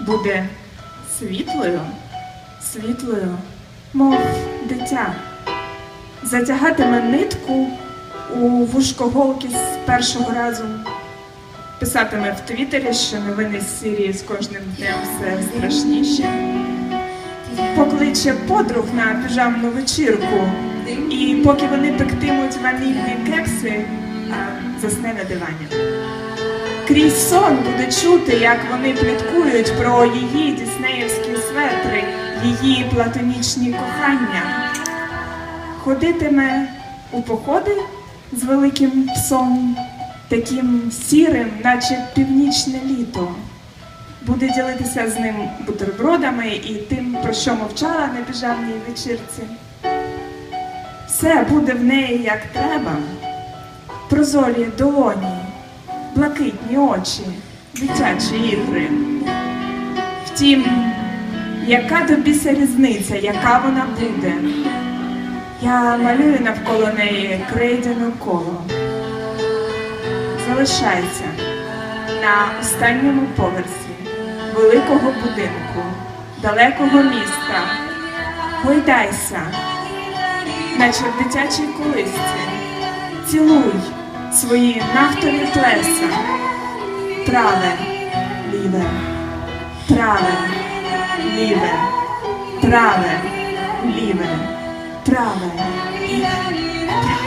буде світлою, світлою, мов дитя. Затягатиме нитку у вушкоголки з першого разу. Писатиме в Твіттері, що новини з Сирії з кожним днем все страшніше. Покличе подруг на піжамну вечірку, і поки вони пектимуть ванільні кекси, засне на дивані. Крізь сон буде чути, як вони пліткують про її діснеївські светри, її платонічні кохання. Ходитиме у походи з великим псом, таким сірим, наче північне літо. Буде ділитися з ним бутербродами і тим, про що мовчала на піжамній вечірці. Все буде в неї як треба. Прозорі долоні, блакитні очі, дитячі ігри. Втім, яка тобі ся різниця, яка вона буде? Я малюю навколо неї крейдяне коло. Залишайся на останньому поверсі великого будинку, далекого міста. Гойдайся, наче в дитячій колисці. Цілуй свої нафтові плеса. Праве, ліве, праве, ліве, праве, ліве, праве, ліве, праве.